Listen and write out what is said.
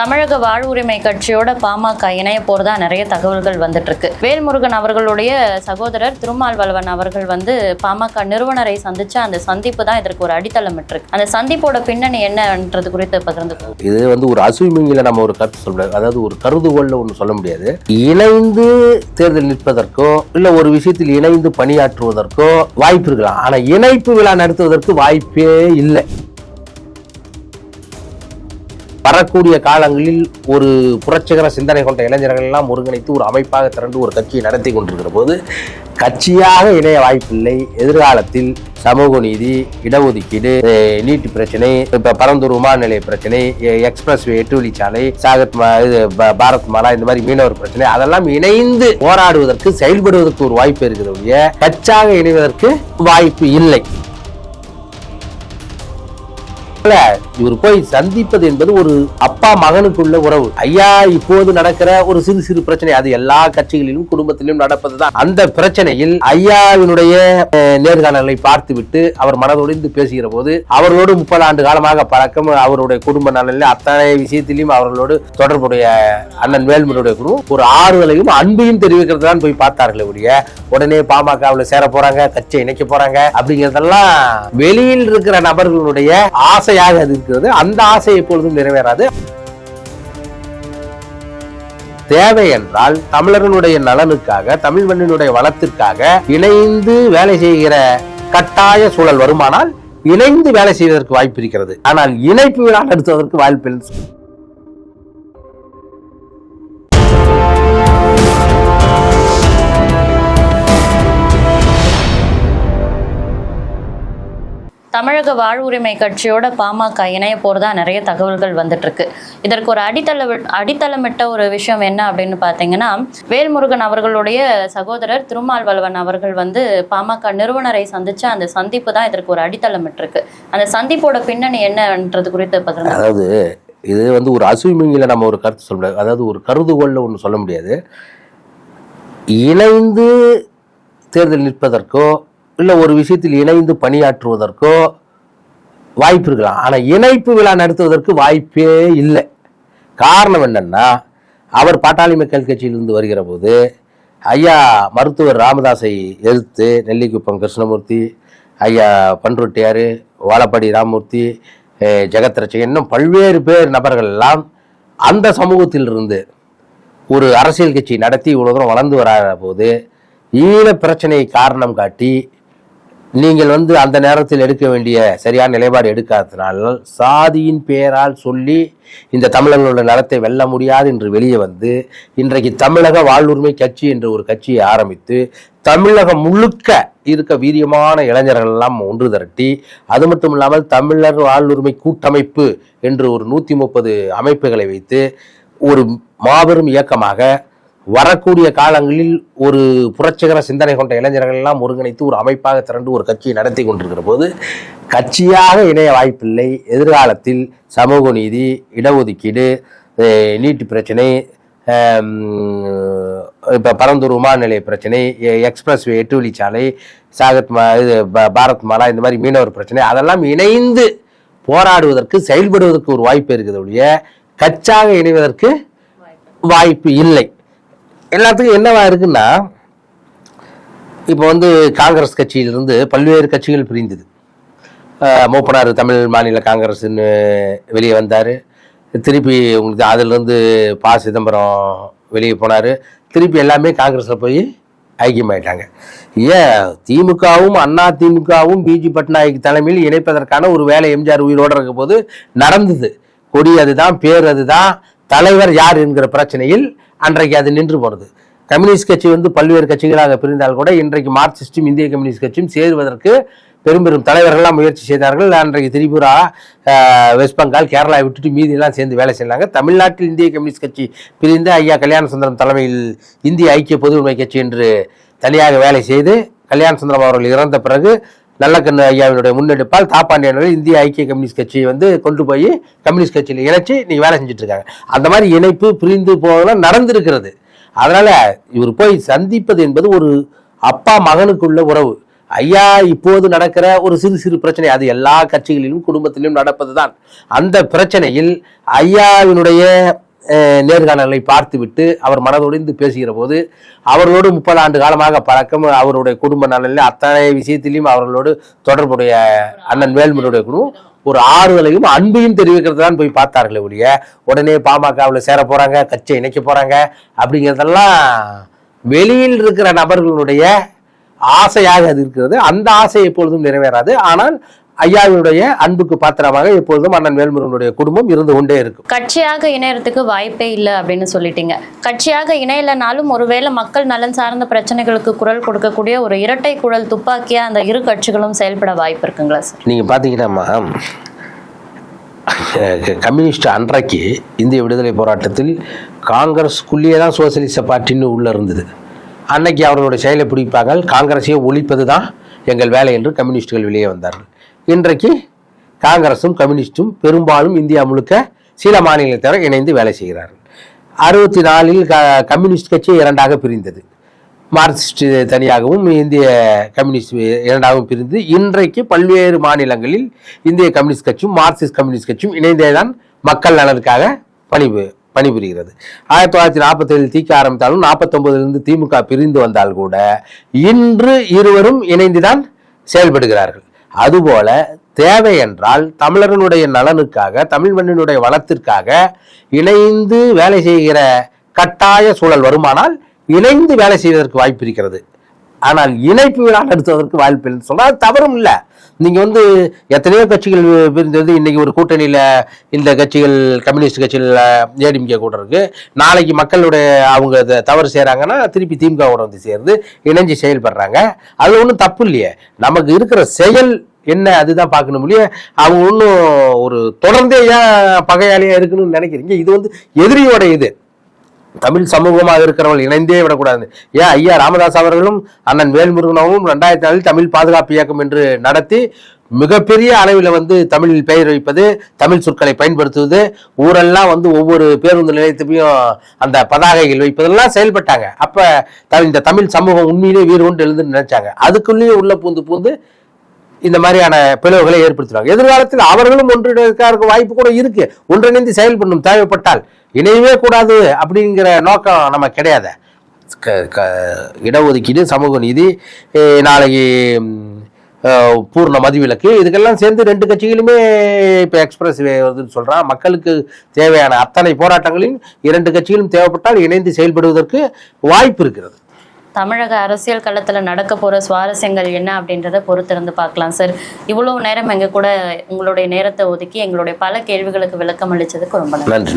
தமிழக வாழ்வுரிமை கட்சியோட பாமக இணைய போறதா நிறைய தகவல்கள் வந்துட்டு இருக்கு வேல்முருகன் அவர்களுடைய சகோதரர் திருமால்வளவன் அவர்கள் வந்து பாமக நிறுவனரை சந்திச்ச அந்த சந்திப்பு தான் இதற்கு ஒரு அடித்தளம் இருக்கு அந்த சந்திப்போட பின்னணி என்னன்றது குறித்து பகிர்ந்து இது வந்து ஒரு அசுவிமிங்கில நம்ம ஒரு கருத்து சொல்ல முடியாது அதாவது ஒரு கருதுகோள்ல ஒன்று சொல்ல முடியாது. இணைந்து தேர்தல் நிற்பதற்கோ இல்ல ஒரு விஷயத்தில் இணைந்து பணியாற்றுவதற்கோ வாய்ப்பு இருக்கலாம். ஆனா இணைப்பு விழா நடத்துவதற்கு வாய்ப்பே இல்லை. வரக்கூடிய காலங்களில் ஒரு புரட்சிகர சிந்தனை கொண்ட இளைஞர்கள் எல்லாம் ஒருங்கிணைத்து ஒரு அமைப்பாக திரண்டு ஒரு கட்சியை நடத்தி கொண்டிருக்கிற போது கட்சியாக இணைய வாய்ப்பில்லை. எதிர்காலத்தில் சமூக நீதி இடஒதுக்கீடு நீட்டு பிரச்சனை இப்ப பரந்தூர் விமான நிலைய பிரச்சனை எக்ஸ்பிரஸ் வே எட்டு வழிச்சாலை சாகத் இது ப- பாரத் மாலா இந்த மாதிரி மீனவர் பிரச்சனை அதெல்லாம் இணைந்து போராடுவதற்கு செயல்படுவதற்கு ஒரு வாய்ப்பு இருக்கிறவங்க கட்சியாக இணைவதற்கு வாய்ப்பு இல்லை இல்லை. இவர் போய் சந்திப்பது என்பது ஒரு அப்பா மகனுக்குள்ள உறவு. ஐயா இப்போது நடக்கிற ஒரு சிறு சிறு பிரச்சனை அது எல்லா கட்சிகளிலும் குடும்பத்திலும் நடப்பதுதான். அந்த பிரச்சனையில் ஐயாவினுடைய நேர்காணலை பார்த்துவிட்டு அவர் மனதொடிந்து பேசுகிற போது அவர்களோடு முப்பது ஆண்டு காலமாக பழக்கம் அவருடைய குடும்ப நலனில் அத்தனை விஷயத்திலையும் அவர்களோடு தொடர்புடைய அண்ணன் வேல்முருடைய குழு ஒரு ஆறுதலையும் அன்பையும் தெரிவிக்கிறது தான் போய் பார்த்தார்களே ஒழிய உடனே பாமகவில் சேர போறாங்க கட்சியை இணைக்க போறாங்க அப்படிங்கறதெல்லாம் வெளியில் இருக்கிற நபர்களுடைய ஆசையாக அது இருக்கிறது. அந்த ஆசை எப்பொழுதும் நிறைவேறாது. தேவை என்றால் தமிழர்களுடைய நலனுக்காக தமிழ் மண்ணினுடைய வளத்திற்காக இணைந்து வேலை செய்கிற கட்டாய சூழல் வருமானால் இணைந்து வேலை செய்வதற்கு வாய்ப்பு இருக்கிறது. ஆனால் இணைப்பு விழா நடத்துவதற்கு வாய்ப்பு தமிழக வாழ்வுரிமை கட்சியோட பாமக இணைய போறதா நிறைய தகவல்கள் வந்துட்டு இருக்கு இதற்கு ஒரு அடித்தள அடித்தளமிட்ட ஒரு விஷயம் என்ன அப்படின்னு பார்த்தீங்கன்னா வேல்முருகன் அவர்களுடைய சகோதரர் திருமால்வளவன் அவர்கள் வந்து பாமக நிறுவனரை சந்திச்ச அந்த சந்திப்பு தான் இதற்கு ஒரு அடித்தளமிட்டிருக்கு. இருக்கு அந்த சந்திப்போட பின்னணி என்னன்றது குறித்து பகிர்ந்து அதாவது இது வந்து ஒரு அசுவிமிங்கில நம்ம ஒரு கருத்து சொல்ல முடியாது. அதாவது ஒரு கருதுகோள்ல ஒன்று சொல்ல முடியாது. இணைந்து தேர்தல் நிற்பதற்கோ இல்லை ஒரு விஷயத்தில் இணைந்து பணியாற்றுவதற்கோ வாய்ப்பு இருக்கலாம். ஆனால் இணைப்பு விழா நடத்துவதற்கு வாய்ப்பே இல்லை. காரணம் என்னென்னா அவர் பாட்டாளி மக்கள் கட்சியிலிருந்து வருகிற போது ஐயா மருத்துவர் ராமதாஸை எதிர்த்து நெல்லிக்குப்பம் கிருஷ்ணமூர்த்தி ஐயா பன்ருட்டியார் வாழப்பாடி ராமமூர்த்தி அஹ் ஜெகத் இன்னும் பல்வேறு பேர் நபர்கள் எல்லாம் அந்த சமூகத்திலிருந்து ஒரு அரசியல் கட்சி நடத்தி இவ்வளோ தூரம் வளர்ந்து வராத போது ஈழ பிரச்சனையை காரணம் காட்டி நீங்கள் வந்து அந்த நேரத்தில் எடுக்க வேண்டிய சரியான நிலைப்பாடு எடுக்காததினால் சாதியின் பெயரால் சொல்லி இந்த தமிழர்களுடைய நலத்தை வெல்ல முடியாது என்று வெளியே வந்து இன்றைக்கு தமிழக வாழ்வுரிமை கட்சி என்ற ஒரு கட்சியை ஆரம்பித்து தமிழகம் முழுக்க இருக்க வீரியமான இளைஞர்கள் எல்லாம் ஒன்று திரட்டி அது மட்டும் இல்லாமல் தமிழர் வாழ்வுரிமை கூட்டமைப்பு என்று ஒரு நூற்றி முப்பது அமைப்புகளை வைத்து ஒரு மாபெரும் இயக்கமாக வரக்கூடிய காலங்களில் ஒரு புரட்சிகர சிந்தனை கொண்ட இளைஞர்கள் எல்லாம் ஒருங்கிணைத்து ஒரு அமைப்பாக திரண்டு ஒரு கட்சியை நடத்தி கொண்டிருக்கிற போது கட்சியாக இணைய வாய்ப்பில்லை. எதிர்காலத்தில் சமூக நீதி இடஒதுக்கீடு நீட்டு பிரச்சனை இப்போ பரந்தூர் விமான நிலைய பிரச்சனை எ- எக்ஸ்பிரஸ் வே எட்டு வழிச்சாலை சாகத் மா இது ப- பாரத் மாலா இந்த மாதிரி மீனவர் பிரச்சனை அதெல்லாம் இணைந்து போராடுவதற்கு செயல்படுவதற்கு ஒரு வாய்ப்பு இருக்குது ஒழிய கச்சாக இணைவதற்கு வாய்ப்பு இல்லை. எல்லாத்துக்கும் என்னவா இருக்குன்னா இப்போ வந்து காங்கிரஸ் கட்சியிலிருந்து பல்வேறு கட்சிகள் பிரிந்தது. மூப்பனார் தமிழ் மாநில காங்கிரஸ்ன்னு வெளியே வந்தார். திருப்பி உங்களுக்கு அதிலிருந்து ப. சிதம்பரம் வெளியே போனார். திருப்பி எல்லாமே காங்கிரஸில் போய் ஐக்கியமாயிட்டாங்க. ஏன்? திமுகவும் அண்ணா திமுகவும் பிஜி பட்நாயக் தலைமையில் இணைப்பதற்கான ஒரு வேலை எம்ஜிஆர் உயிரோடு இருக்கும் போது நடந்தது. கொடி அதுதான் பேர் அதுதான் தலைவர் யார் என்கிற பிரச்சனையில் அன்றைக்கு அது நின்று போனது. கம்யூனிஸ்ட் கட்சி வந்து பல்வேறு கட்சிகளாக பிரிந்தால் கூட இன்றைக்கு மார்க்சிஸ்டும் இந்திய கம்யூனிஸ்ட் கட்சியும் சேருவதற்கு பெரும் பெரும் தலைவர்கள்லாம் முயற்சி செய்தார்கள். அன்றைக்கு திரிபுரா வெஸ்ட் பெங்கால் கேரளா விட்டுட்டு மீதி எல்லாம் சேர்ந்து வேலை செய்தாங்க தமிழ்நாட்டில் இந்திய கம்யூனிஸ்ட் கட்சி பிரிந்து ஐயா கல்யாண சுந்தரம் தலைமையில் இந்திய ஐக்கிய பொதுவுரிமை கட்சி என்று தனியாக வேலை செய்து கல்யாண சுந்தரம் அவர்கள் இறந்த பிறகு நல்லக்கண்ணு ஐயாவினுடைய முன்னெடுப்பால் தாப்பாண்டியர்கள் இந்திய ஐக்கிய கம்யூனிஸ்ட் கட்சியை வந்து கொண்டு போய் கம்யூனிஸ்ட் கட்சியில் இணைச்சி நீங்க வேலை செஞ்சுட்டு இருக்காங்க அந்த மாதிரி இணைப்பு பிரிந்து போகலாம் நடந்திருக்கிறது. அதனால இவர் போய் சந்திப்பது என்பது ஒரு அப்பா மகனுக்குள்ள உறவு. ஐயா இப்போது நடக்கிற ஒரு சிறு சிறு பிரச்சனை அது எல்லா கட்சிகளிலும் குடும்பத்திலும் நடப்பதுதான். அந்த பிரச்சனையில் ஐயாவினுடைய நேர்காணலை பார்த்துவிட்டு அவர் மனதொடிந்து பேசுகிற போது அவர்களோடு முப்பது ஆண்டு காலமாக பழக்கம் அவருடைய குடும்ப நலனில் அத்தனை விஷயத்திலையும் அவர்களோடு தொடர்புடைய அண்ணன் வேல்முருடைய குழு ஒரு ஆறுதலையும் அன்பையும் தெரிவிக்கிறது தான் போய் பார்த்தார்களே ஒழிய உடனே பாமகவில் சேர போகிறாங்க கட்சியை இணைக்க போகிறாங்க அப்படிங்கிறதெல்லாம் வெளியில் இருக்கிற நபர்களுடைய ஆசையாக அது இருக்கிறது. அந்த ஆசை எப்பொழுதும் நிறைவேறாது. ஆனால் ஐயாவினுடைய அன்புக்கு பாத்திரமாக எப்பொழுதும் அண்ணன் வேல்முருகனுடைய குடும்பம் இருந்து கொண்டே இருக்கும். கட்சியாக இணையறதுக்கு வாய்ப்பே இல்லை அப்படின்னு சொல்லிட்டீங்க. கட்சியாக இணையலைனாலும் ஒருவேளை மக்கள் நலன் சார்ந்த பிரச்சனைகளுக்கு குரல் கொடுக்கக்கூடிய ஒரு இரட்டை குழல் துப்பாக்கியா அந்த இரு கட்சிகளும் செயல்பட வாய்ப்பு இருக்குங்களா சார்? நீங்க பாத்தீங்கன்னா கம்யூனிஸ்ட் அன்றைக்கு இந்திய விடுதலை போராட்டத்தில் காங்கிரஸுக்குள்ளேயே தான் சோசியலிச பார்ட்டின்னு உள்ள இருந்தது. அன்னைக்கு அவர்களுடைய செயலை பிடிப்பாங்க காங்கிரஸையே ஒழிப்பது தான் எங்கள் வேலை என்று கம்யூனிஸ்டுகள் வெளியே வந்தார்கள். இன்றைக்கு காங்கிரஸும் கம்யூனிஸ்டும் பெரும்பாலும் இந்தியா முழுக்க சில மாநிலங்களை தவிர இணைந்து வேலை செய்கிறார்கள். அறுபத்தி நாலில் க கம்யூனிஸ்ட் கட்சி இரண்டாக பிரிந்தது. மார்க்சிஸ்ட் தனியாகவும் இந்திய கம்யூனிஸ்ட் இரண்டாகவும் பிரிந்து இன்றைக்கு பல்வேறு மாநிலங்களில் இந்திய கம்யூனிஸ்ட் கட்சியும் மார்க்சிஸ்ட் கம்யூனிஸ்ட் கட்சியும் இணைந்தே தான் மக்கள் நலனுக்காக பணி பணிபுரிகிறது. ஆயிரத்தி தொள்ளாயிரத்தி நாற்பத்தேழில் தீக்க ஆரம்பித்தாலும் நாற்பத்தொன்பதிலிருந்து திமுக பிரிந்து வந்தால் கூட இன்று இருவரும் இணைந்துதான் செயல்படுகிறார்கள். அதுபோல தேவை என்றால் தமிழர்களுடைய நலனுக்காக தமிழ் மண்ணினுடைய வளத்திற்காக இணைந்து வேலை செய்கிற கட்டாய சூழல் வருமானால் இணைந்து வேலை செய்வதற்கு வாய்ப்பு இருக்கிறது. ஆனால் இணைப்பு விழா நடத்துவதற்கு வாய்ப்பு இல்லை சொன்னால் தவறும் இல்லை. நீங்க வந்து எத்தனையோ கட்சிகள் பிரிந்தது இன்னைக்கு ஒரு கூட்டணியில இந்த கட்சிகள் கம்யூனிஸ்ட் கட்சிகள் ஏடிஎம்கே கூட இருக்கு. நாளைக்கு மக்களுடைய அவங்க இதை தவறு செய்கிறாங்கன்னா திருப்பி திமுகவோட வந்து சேர்ந்து இணைஞ்சு செயல்படுறாங்க. அது ஒன்றும் தப்பு இல்லையே. நமக்கு இருக்கிற செயல் என்ன அதுதான் பார்க்கணும் இல்லையா. அவங்க ஒன்றும் ஒரு தொடர்ந்தே ஏன் பகையாளியா இருக்கணும்னு நினைக்கிறீங்க? இது வந்து எதிரியோட இது. தமிழ் சமூகமாக இருக்கிறவர்கள் இணைந்தே விடக்கூடாது. ஏன்? ஐயா ராமதாஸ் அவர்களும் அண்ணன் வேல்முருகன் அவர்களும் ரெண்டாயிரத்தி நாலில் தமிழ் பாதுகாப்பு இயக்கம் என்று நடத்தி மிகப்பெரிய அளவில் வந்து தமிழில் பெயர் வைப்பது தமிழ் சொற்களை பயன்படுத்துவது ஊரெல்லாம் வந்து ஒவ்வொரு பேருந்து நிலையத்தையும் அந்த பதாகைகள் வைப்பதெல்லாம் செயல்பட்டாங்க. அப்போ த- இந்த தமிழ் சமூகம் உண்மையிலே வீறு கொண்டு எழுந்து நினைச்சாங்க. அதுக்குள்ளேயே உள்ள பூந்து பூந்து இந்த மாதிரியான பிளவுகளை ஏற்படுத்துறாங்க. எதிர்காலத்தில் அவர்களும் ஒன்றிணைக்க வாய்ப்பு கூட இருக்கு. ஒன்றிணைந்து செயல்படணும் தேவைப்பட்டால் இணையவே கூடாது அப்படிங்கிற நோக்கம் நம்ம கிடையாது. க- க- இடஒதுக்கீடு சமூக நீதி நாளைக்கு பூர்ண மதிவிலக்கு இதுக்கெல்லாம் சேர்ந்து ரெண்டு கட்சிகளுமே இப்போ எக்ஸ்பிரஸ் வே வருதுன்னு சொல்கிறான் மக்களுக்கு தேவையான அத்தனை போராட்டங்களில் இரண்டு கட்சிகளும் தேவைப்பட்டால் இணைந்து செயல்படுவதற்கு வாய்ப்பு இருக்கிறது. தமிழக அரசியல் களத்துல நடக்க போற சுவாரஸ்யங்கள் என்ன அப்படின்றத பொறுத்திருந்து பார்க்கலாம் சார் இவ்வளவு நேரம் எங்க கூட உங்களுடைய நேரத்தை ஒதுக்கி எங்களுடைய பல கேள்விகளுக்கு விளக்கம் அளிச்சதுக்கு ரொம்ப நன்றி.